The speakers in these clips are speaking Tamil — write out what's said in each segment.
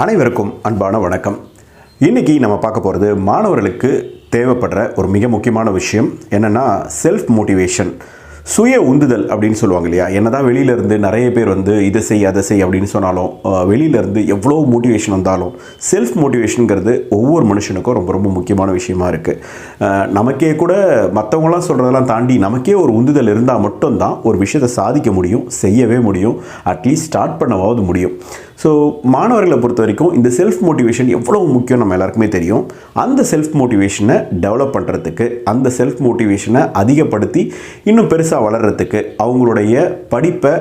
அனைவருக்கும் அன்பான வணக்கம். இன்னைக்கு நம்ம பார்க்க போகிறது மாணவர்களுக்கு தேவைப்படுற ஒரு மிக முக்கியமான விஷயம். என்னென்னா செல்ஃப் மோட்டிவேஷன் சுய உந்துதல் அப்படின்னு சொல்லுவாங்க இல்லையா? என்ன தான் வெளியிலேருந்து நிறைய பேர் வந்து இதை செய் அதை செய் அப்படின்னு சொன்னாலும் வெளியிலேருந்து எவ்வளோ மோட்டிவேஷன் வந்தாலும் செல்ஃப் மோட்டிவேஷனுங்கிறது ஒவ்வொரு மனுஷனுக்கும் ரொம்ப ரொம்ப முக்கியமான விஷயமா இருக்குது நமக்கே கூட மற்றவங்களாம் சொல்கிறதெல்லாம் தாண்டி நமக்கே ஒரு உந்துதல் இருந்தால் மட்டும்தான் ஒரு விஷயத்தை சாதிக்க முடியும் செய்யவே முடியும் அட்லீஸ்ட் ஸ்டார்ட் பண்ணவாவது முடியும். ஸோ மாணவர்களை பொறுத்த வரைக்கும் இந்த செல்ஃப் மோட்டிவேஷன் எவ்வளோ முக்கியம் நம்ம எல்லாருக்குமே தெரியும். அந்த செல்ஃப் மோட்டிவேஷனை டெவலப் பண்ணுறதுக்கு அந்த செல்ஃப் மோட்டிவேஷனை அதிகப்படுத்தி இன்னும் பெருசாக வளர்கிறதுக்கு அவங்களுடைய படிப்பை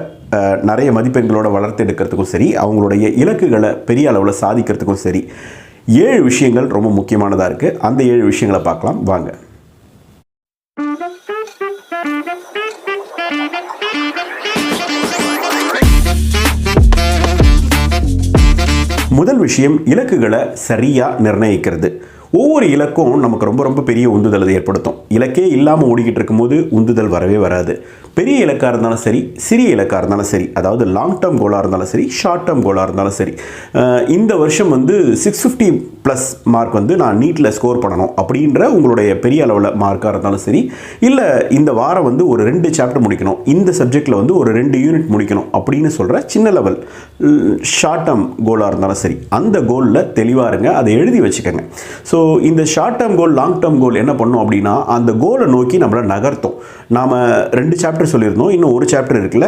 நிறைய மதிப்பெண்களோட வளர்த்து எடுக்கிறதுக்கும் சரி அவங்களுடைய இலக்குகளை பெரிய அளவில் சாதிக்கிறதுக்கும் சரி ஏழு விஷயங்கள் ரொம்ப முக்கியமானதாக இருக்குது அந்த ஏழு விஷயங்களை பார்க்கலாம். வாங்க. முதல் விஷயம் இலக்குகளை சரியாக நிர்ணயிக்கிறது. ஒவ்வொரு இலக்கும் நமக்கு ரொம்ப ரொம்ப பெரிய உந்துதலை ஏற்படுத்தும். இலக்கே இல்லாமல் ஓடிக்கிட்டு இருக்கும்போது உந்துதல் வரவே வராது. பெரிய இலக்காக இருந்தாலும் சரி சிறிய இலக்காக இருந்தாலும் சரி அதாவது லாங் டேர்ம் கோலாக இருந்தாலும் சரி ஷார்ட் டேர்ம் கோலாக இருந்தாலும் சரி இந்த வருஷம் வந்து சிக்ஸ் ஃபிஃப்டி ப்ளஸ் மார்க் வந்து நான் நீட்டில் ஸ்கோர் பண்ணணும் அப்படின்ற உங்களுடைய பெரிய அளவில் மார்க்காக இருந்தாலும் சரி இல்லை இந்த வாரம் வந்து ஒரு ரெண்டு சாப்டர் முடிக்கணும் இந்த சப்ஜெக்டில் வந்து ஒரு ரெண்டு யூனிட் முடிக்கணும் அப்படின்னு சொல்கிற சின்ன லெவல் ஷார்ட் டேர்ம் கோலாக இருந்தாலும் சரி அந்த கோலில் தெளிவாக இருங்க அதை எழுதி வச்சுக்கோங்க. ஸோ இந்த short term goal long term goal என்ன பண்ணோம் அப்படின்னா அந்த கோலை நோக்கி நம்மளை நகர்த்தும். நாம் ரெண்டு சாப்டர் சொல்லியிருந்தோம். இன்னும் ஒரு சாப்டர் இருக்குல்ல.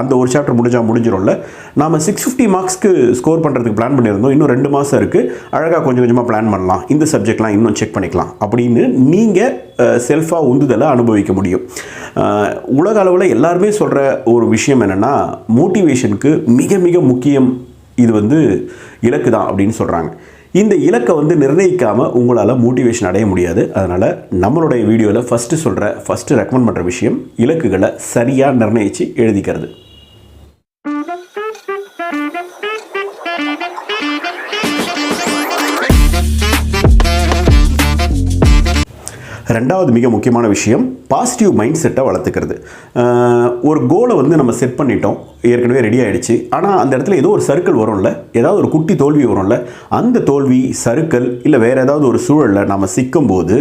அந்த ஒரு சாப்டர் முடிஞ்சால் முடிஞ்சிடும்ல நாம் சிக்ஸ் ஃபிஃப்டி மார்க்ஸ்க்கு ஸ்கோர் பண்ணுறதுக்கு பிளான் பண்ணியிருந்தோம். இன்னும் ரெண்டு மாதம் இருக்குது அழகாக கொஞ்சம் கொஞ்சமாக பிளான் பண்ணலாம். இந்த சப்ஜெக்ட்லாம் இன்னும் செக் பண்ணிக்கலாம். அப்படின்னு நீங்கள் செல்ஃபாக உந்துதலை அனுபவிக்க முடியும். உலக அளவில் எல்லாருமே சொல்கிற ஒரு விஷயம் என்னென்னா மோட்டிவேஷனுக்கு மிக மிக முக்கியம் இது வந்து இலக்கு தான் அப்படின்னு சொல்கிறாங்க இந்த இலக்கை வந்து நிர்ணயிக்காமல் உங்களால் மோட்டிவேஷன் அடைய முடியாது. அதனால் நம்மளுடைய வீடியோவில் ஃபஸ்ட்டு சொல்கிற ஃபஸ்ட்டு ரெக்கமெண்ட் பண்ணுற விஷயம் இலக்குகளை சரியாக நிர்ணயித்து எழுதிக்கிறது. ரெண்டாவது மிக முக்கியமான விஷயம் பாசிட்டிவ் மைண்ட் செட்டை வளர்த்துக்கிறது ஒரு கோலை வந்து நம்ம செட் பண்ணிட்டோம். ஏற்கனவே ரெடி ஆகிடுச்சு ஆனால் அந்த இடத்துல ஏதோ ஒரு சர்க்கிள் வரும்ல? ஏதாவது ஒரு குட்டி தோல்வி வரும்ல? அந்த தோல்வி சர்க்கிள் இல்லை வேறு ஏதாவது ஒரு சூழலில் நம்ம சிக்கும்போது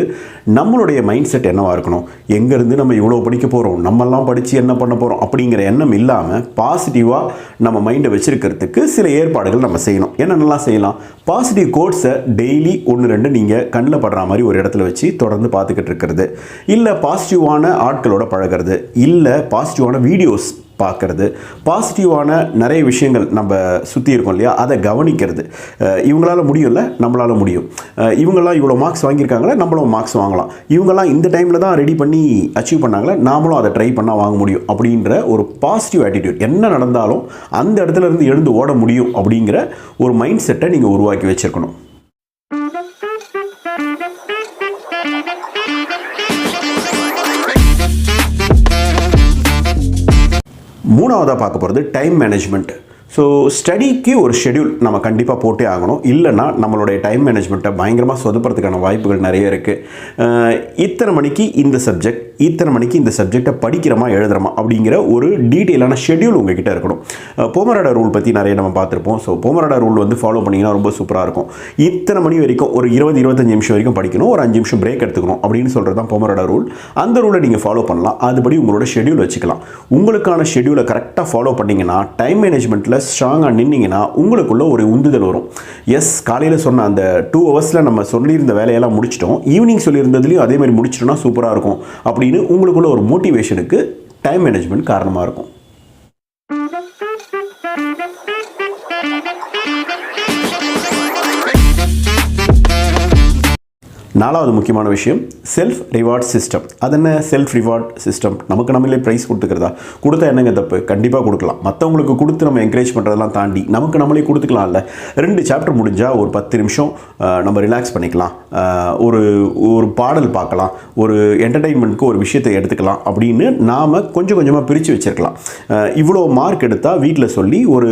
நம்மளுடைய மைண்ட் செட் என்னவாக இருக்கணும்? எங்கேருந்து நம்ம இவ்வளோ படிக்க போகிறோம் நம்மெல்லாம் படித்து என்ன பண்ண போகிறோம் அப்படிங்கிற எண்ணம் இல்லாமல் பாசிட்டிவாக நம்ம மைண்டை வச்சுருக்கிறதுக்கு சில ஏற்பாடுகள் நம்ம செய்யணும். என்னென்னலாம் செய்யலாம்? பாசிட்டிவ் கோட்ஸை டெய்லி ஒன்று ரெண்டு நீங்கள் கண்ணில் படுற மாதிரி ஒரு இடத்துல வச்சு தொடர்ந்து பார்த்துக்கிட்டு இருக்கிறது. இல்லை பாசிட்டிவான ஆட்களோட பழகிறது. இல்லை பாசிட்டிவான வீடியோஸ் பார்க்கறது. பாசிட்டிவான நிறைய விஷயங்கள் நம்ம சுற்றி இருக்கோம் இல்லையா? அதை கவனிக்கிறது. இவங்களால் இவங்களால முடியும்ல? நம்மளால் முடியும். இவங்களாம் இவங்கெல்லாம் இவ்வளோ மார்க்ஸ் வாங்கியிருக்காங்களே? நம்மளும் மார்க்ஸ் வாங்கலாம். இவங்கெல்லாம் இந்த டைமில் தான் ரெடி பண்ணி அச்சீவ் பண்ணாங்களே? நாமளும் அதை ட்ரை பண்ணால் வாங்க முடியும். அப்படின்ற ஒரு பாசிட்டிவ் ஆட்டிடியூட் என்ன நடந்தாலும் அந்த இடத்துல இருந்து எழுந்து ஓட முடியும் அப்படிங்கிற ஒரு மைண்ட் செட்டை நீங்கள் உருவாக்கி வச்சுருக்கணும். மூணாவதாக பார்க்க போகிறது டைம் மேனேஜ்மெண்ட் ஸோ ஸ்டடிக்கு ஒரு ஷெட்யூல் நம்ம கண்டிப்பாக போட்டே ஆகணும். இல்லைன்னா நம்மளுடைய டைம் மேனேஜ்மெண்ட்டை பயங்கரமாக சொதுப்புறதுக்கான வாய்ப்புகள் நிறைய இருக்குது இத்தனை மணிக்கு இந்த சப்ஜெக்ட் இத்தனை மணிக்கு இந்த சப்ஜெக்டை படிக்கிறோமா எழுதுறோமா அப்படிங்கிற ஒரு டீட்டெயிலான ஷெட்யூல் உங்ககிட்ட இருக்கணும். போமராடா ரூல் பற்றி நிறைய நம்ம பார்த்துருப்போம். ஸோ போமராடா ரூல் வந்து ஃபாலோ பண்ணிங்கன்னா ரொம்ப சூப்பராக இருக்கும். இத்தனை மணி வரைக்கும் ஒரு இருபது இருபத்தஞ்சு நிமிஷம் வரைக்கும் படிக்கணும். ஒரு அஞ்சு நிமிஷம் பிரேக் எடுத்துக்கணும் அப்படின்னு சொல்கிறது தான் போமராடா ரூல் அந்த ரூலை நீங்கள் ஃபாலோ பண்ணலாம். அதுபடி உங்களோட ஷெடியூல் வச்சுக்கலாம். உங்களுக்கான ஷெடியூலை கரெக்டாக ஃபாலோ பண்ணிங்கன்னா டைம் மேனேஜ்மெண்ட்டில் ஸ்ட்ராங்காக நின்னீங்கன்னா உங்களுக்குள்ள ஒரு உந்துதல் வரும். எஸ் காலையில் சொன்ன அந்த டூ ஹவர்ஸில் நம்ம சொல்லியிருந்த வேலையெல்லாம் முடிச்சிட்டோம். ஈவினிங் சொல்லியிருந்ததுலையும் அதே மாதிரி முடிச்சிட்டோம்னா சூப்பராக இருக்கும். அப்படின்னு உங்களுக்குள்ள ஒரு மோட்டிவேஷனுக்கு டைம் மேனேஜ்மெண்ட் காரணமாக இருக்கும். நாலாவது முக்கியமான விஷயம் செல்ஃப் ரிவார்ட் சிஸ்டம் அது என்ன? செல்ஃப் ரிவார்ட் சிஸ்டம் நமக்கு நம்மளே ப்ரைஸ் கொடுத்துக்கிறதா? கொடுத்தா என்னங்க தப்பு? கண்டிப்பாக கொடுக்கலாம். மற்றவங்களுக்கு கொடுத்து நம்ம என்கரேஜ் பண்ணுறதெல்லாம் தாண்டி நமக்கு நம்மளே கொடுத்துக்கலாம்ல. ரெண்டு சாப்டர் முடிஞ்சால் ஒரு பத்து நிமிஷம் நம்ம ரிலாக்ஸ் பண்ணிக்கலாம். ஒரு ஒரு பாடல் பார்க்கலாம். ஒரு என்டர்டெயின்மெண்ட்க்கு ஒரு விஷயத்தை எடுத்துக்கலாம் அப்படின்னு நாம் கொஞ்சம் கொஞ்சமாக பிரித்து வச்சிருக்கலாம். இவ்வளோ மார்க் எடுத்தால் வீட்டில் சொல்லி ஒரு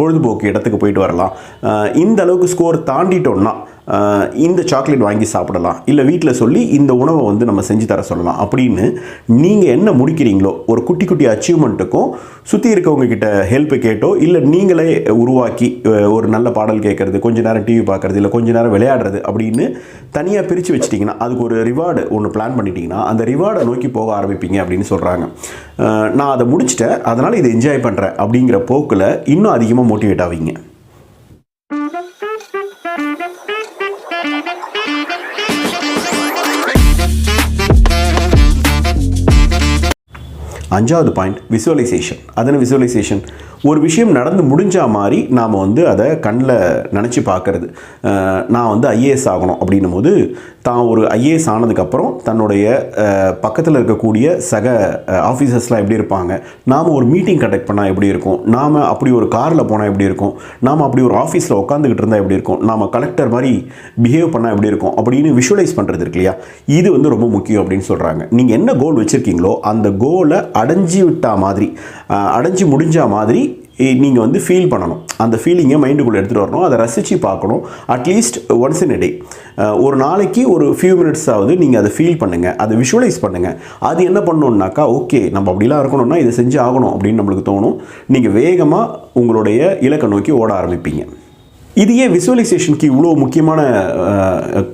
பொழுதுபோக்கு இடத்துக்கு போயிட்டு வரலாம். இந்த அளவுக்கு ஸ்கோர் தாண்டிட்டோம்னா இந்த சாக்லேட் வாங்கி சாப்பிடலாம். இல்லை வீட்டில் சொல்லி இந்த உணவை வந்து நம்ம செஞ்சு தர சொல்லலாம். அப்படின்னு நீங்கள் என்ன முடிக்கிறீங்களோ ஒரு குட்டி குட்டி அச்சீவ்மெண்ட்டுக்கும் சுற்றி இருக்கவங்க கிட்ட ஹெல்ப் கேட்டோ இல்லை நீங்களே உருவாக்கி ஒரு நல்ல பாடல் கேட்குறது கொஞ்ச நேரம் டிவி பார்க்கறது இல்லை கொஞ்ச நேரம் விளையாடுறது அப்படின்னு தனியாக பிரித்து வச்சிட்டிங்கன்னா அதுக்கு ஒரு ரிவார்டு ஒன்று பிளான் பண்ணிட்டீங்கன்னா அந்த ரிவார்டை நோக்கி போக ஆரம்பிப்பீங்க அப்படின்னு சொல்கிறாங்க நான் அதை முடிச்சிட்டேன். அதனால் இதை என்ஜாய் பண்ணுறேன் அப்படிங்கிற போக்கில் இன்னும் அதிகமாக மோட்டிவேட் ஆவீங்க. அஞ்சாவது பாயிண்ட் விசுவலைசேஷன் அதன விசுவலைசேஷன் ஒரு விஷயம் நடந்து முடிஞ்சா மாதிரி நாம் வந்து அதை கண்ணில் நினச்சி பார்க்கறது நான் வந்து ஐஏஎஸ் ஆகணும் அப்படின்னும் போது தான் ஒரு ஐஏஎஸ் ஆனதுக்கப்புறம் தன்னுடைய பக்கத்தில் இருக்கக்கூடிய சக ஆஃபீஸர்ஸ்லாம் எப்படி இருப்பாங்க? நாம் ஒரு மீட்டிங் கண்டக்ட் பண்ணால் எப்படி இருக்கும்? நாம் அப்படி ஒரு காரில் போனால் எப்படி இருக்கும்? நாம் அப்படி ஒரு ஆஃபீஸில் உட்காந்துக்கிட்டு இருந்தால் எப்படி இருக்கும்? நாம் கலெக்டர் மாதிரி பிஹேவ் பண்ணால் எப்படி இருக்கும்? அப்படின்னு விஷுவலைஸ் பண்ணுறது இருக்கு இல்லையா? இது வந்து ரொம்ப முக்கியம் அப்படின்னு சொல்கிறாங்க நீங்கள் என்ன கோல் வச்சுருக்கீங்களோ அந்த கோலை அடைஞ்சி விட்டா மாதிரி அடைஞ்சு முடிஞ்ச மாதிரி நீங்கள் வந்து ஃபீல் பண்ணணும். அந்த ஃபீலிங்கை மைண்டுக்குள்ளே எடுத்துகிட்டு வரணும். அதை ரசித்து பார்க்கணும். அட்லீஸ்ட் ஒன்ஸ் இன் டே ஒரு நாளைக்கு ஒரு ஃபியூ மினிட்ஸ் ஆகுது நீங்கள் அதை ஃபீல் பண்ணுங்கள் அதை விஷுவலைஸ் பண்ணுங்கள் அது என்ன பண்ணணுன்னாக்கா ஓகே நம்ம அப்படிலாம் இருக்கணும்னா இதை செஞ்சு ஆகணும் அப்படின்னு நம்மளுக்கு தோணும். நீங்கள் வேகமாக உங்களுடைய இலக்கை நோக்கி ஓட ஆரம்பிப்பீங்க. இது ஏன் விசுவலைசேஷனுக்கு இவ்வளோ முக்கியமான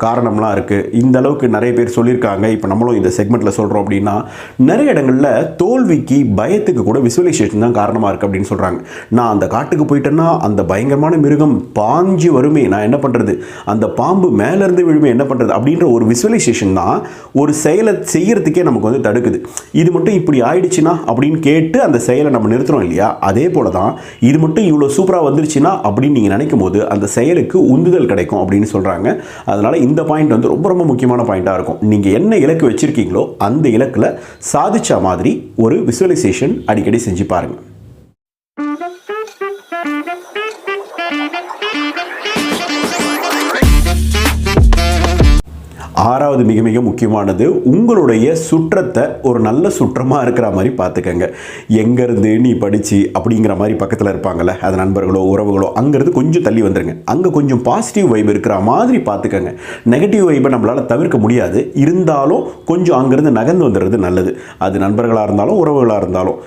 காரணம்லாம் இருக்குது இந்த அளவுக்கு நிறைய பேர் சொல்லியிருக்காங்க. இப்போ நம்மளும் இந்த செக்மெண்ட்டில் சொல்கிறோம் அப்படின்னா நிறைய இடங்களில் தோல்விக்கு பயத்துக்கு கூட விசுவலைசேஷன் தான் காரணமாக இருக்குது அப்படின்னு சொல்கிறாங்க நான் அந்த காட்டுக்கு போயிட்டேன்னா அந்த பயங்கரமான மிருகம் பாஞ்சு வருமே நான் என்ன பண்ணுறது அந்த பாம்பு மேலேருந்து விழுமே என்ன பண்ணுறது அப்படின்ற ஒரு விசுவலைசேஷன் தான் ஒரு செயலை செய்கிறதுக்கே நமக்கு வந்து தடுக்குது. இது மட்டும் இப்படி ஆயிடுச்சுன்னா அப்படின்னு கேட்டு அந்த செயலை நம்ம நிறுத்துறோம் இல்லையா? அதே போல தான் இது மட்டும் இவ்வளோ சூப்பராக வந்துருச்சுன்னா அப்படின்னு நீங்கள் நினைக்கும் போது அந்த செயலுக்கு உந்துதல் கிடைக்கும் அப்படின்னு சொல்கிறாங்க அதனால் இந்த பாயிண்ட் வந்து ரொம்ப ரொம்ப முக்கியமான பாயிண்ட்டாக இருக்கும். நீங்கள் என்ன இலக்கு வச்சுருக்கீங்களோ அந்த இலக்கில் சாதிச்ச மாதிரி ஒரு விசுவலைசேஷன் அடிக்கடி செஞ்சு பாருங்கள் ஆறாவது மிக மிக முக்கியமானது உங்களுடைய சுற்றத்தை ஒரு நல்ல சுற்றமாக இருக்கிற மாதிரி பார்த்துக்கங்க. எங்கேருந்து நீ படித்து அப்படிங்கிற மாதிரி பக்கத்தில் இருப்பாங்கள்ல அது நண்பர்களோ உறவுகளோ அங்கேருந்து கொஞ்சம் தள்ளி வந்துருங்க. அங்கே கொஞ்சம் பாசிட்டிவ் வைப் இருக்கிற மாதிரி பார்த்துக்கங்க. நெகட்டிவ் வைப்பை நம்மளால் தவிர்க்க முடியாது. இருந்தாலும் கொஞ்சம் அங்கேருந்து நகர்ந்து வந்துடுறது நல்லது. அது நண்பர்களாக இருந்தாலும் உறவுகளாக இருந்தாலும்.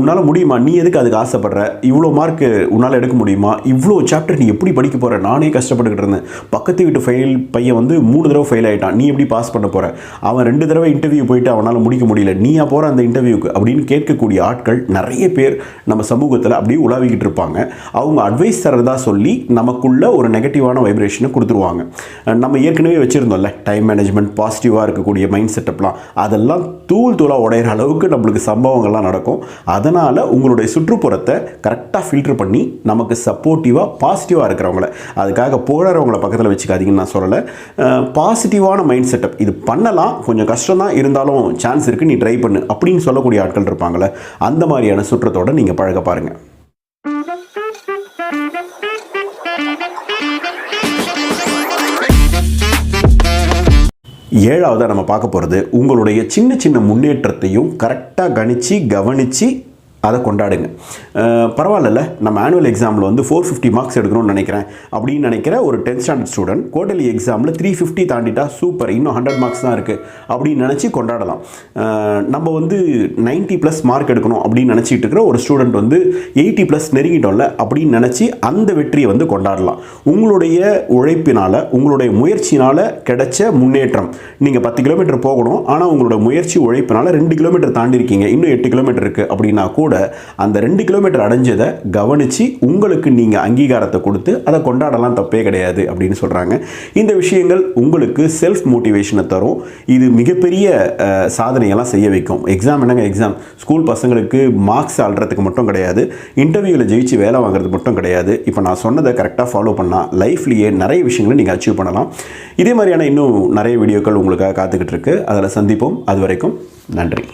உன்னால் முடியுமா? நீ எதுக்கு அதுக்கு ஆசைப்படுற? இவ்வளோ மார்க்கு உன்னால் எடுக்க முடியுமா? இவ்வளோ சாப்டர் நீ எப்படி படிக்க போகிற நானே கஷ்டப்பட்டுக்கிட்டு இருந்தேன். பக்கத்து வீட்டு ஃபெயில் பையன் வந்து மூணு தடவை ஃபெயில் ஆகிட்டான் நீ எப்படி பாஸ் பண்ண போகிற அவன் ரெண்டு தடவை இன்டர்வியூ போயிட்டு அவனால் முடிக்க முடியல. நீயா போகிற அந்த இன்டர்வியூக்கு அப்படின்னு கேட்கக்கூடிய ஆட்கள் நிறைய பேர் நம்ம சமூகத்தில் அப்படியே உலாவிக்கிட்டு இருப்பாங்க. அவங்க அட்வைஸ் தரதா சொல்லி நமக்குள்ள ஒரு நெகட்டிவான வைப்ரேஷனை கொடுத்துருவாங்க. நம்ம ஏற்கனவே வச்சுருந்தோம்ல டைம் மேனேஜ்மெண்ட் பாசிட்டிவாக இருக்கக்கூடிய மைண்ட் செட்டப்லாம் அதெல்லாம் தூள் தூளாக உடையிற அளவுக்கு நம்மளுக்கு சம்பவங்கள்லாம் நடக்கும். அதனால் உங்களுடைய சுற்றுப்புறத்தை கரெக்டாக ஃபில்டர் பண்ணி நமக்கு சப்போர்ட்டிவாக பாசிட்டிவாக இருக்கிறவங்கள அதுக்காக போகிறவங்கள பக்கத்தில் வச்சுக்காதீங்கன்னு நான் சொல்லலை. பாசிட்டிவான மைண்ட் செட்டப் இது பண்ணலாம். கொஞ்சம் கஷ்டம் தான் இருந்தாலும் சான்ஸ் இருக்குது நீ ட்ரை பண்ணு. அப்படின்னு சொல்லக்கூடிய ஆட்கள் இருப்பாங்களே அந்த மாதிரியான சுற்றத்தோட நீங்கள் பழக பாருங்கள் ஏழாவதாக நம்ம பார்க்க போகிறது உங்களுடைய சின்ன சின்ன முன்னேற்றத்தையும் கரெக்டாக கணித்து கவனித்து அதை கொண்டாடுங்க. பரவாயில்ல நம்ம ஆனுவல் எக்ஸாமில் வந்து ஃபோர் ஃபிஃப்டி மார்க்ஸ் எடுக்கணும்னு நினைக்கிறேன். அப்படின்னு நினைக்கிற ஒரு டென்த் ஸ்டாண்டர்ட் ஸ்டூடெண்ட் குவார்டர்லி எக்ஸாமில் த்ரீ ஃபிஃப்டி தாண்டிட்டா சூப்பர் இன்னும் ஹண்ட்ரட் மார்க்ஸ் தான் இருக்குது அப்படின்னு நினச்சி கொண்டாடலாம். நம்ம வந்து 90 ப்ளஸ் மார்க் எடுக்கணும் அப்படின்னு நினச்சிட்டு இருக்கிற ஒரு ஸ்டூடெண்ட் வந்து எயிட்டி ப்ளஸ் நெருங்கிட்டோம்ல அப்படின்னு நினச்சி அந்த வெற்றியை வந்து கொண்டாடலாம். உங்களுடைய உழைப்பினால் உங்களுடைய முயற்சினால் கிடைச்ச முன்னேற்றம். நீங்கள் பத்து கிலோமீட்டர் போகணும் ஆனால் உங்களோட முயற்சி உழைப்பினால் ரெண்டு கிலோமீட்டர் தாண்டி இருக்கீங்க இன்னும் எட்டு கிலோமீட்டர் இருக்குது அப்படின்னா கூட அந்த ரெண்டு கிலோமீட்டர் அடைஞ்சதை கவனித்து உங்களுக்கு நீங்கள் அங்கீகாரத்தை கொடுத்து அதை கொண்டாடலாம் தப்பே கிடையாது அப்படின்னு சொல்கிறாங்க இந்த விஷயங்கள் உங்களுக்கு செல்ஃப் மோட்டிவேஷனை தரும். இது மிகப்பெரிய சாதனையெல்லாம் செய்ய வைக்கும். எக்ஸாம் என்னங்க எக்ஸாம் ஸ்கூல் பசங்களுக்கு மார்க்ஸ் அல்றதுக்கு மட்டும் கிடையாது. இன்டர்வியூவில் ஜெயிச்சு வேலை வாங்குறது மட்டும் கிடையாது. இப்போ நான் சொன்னதை கரெக்டாக ஃபாலோ பண்ணால் லைஃப்லேயே நிறைய விஷயங்களை நீங்கள் அச்சீவ் பண்ணலாம். இதே மாதிரியான இன்னும் நிறைய வீடியோக்கள் உங்களுக்காக காத்துக்கிட்டு இருக்கு. அதில் சந்திப்போம். அது வரைக்கும் நன்றி.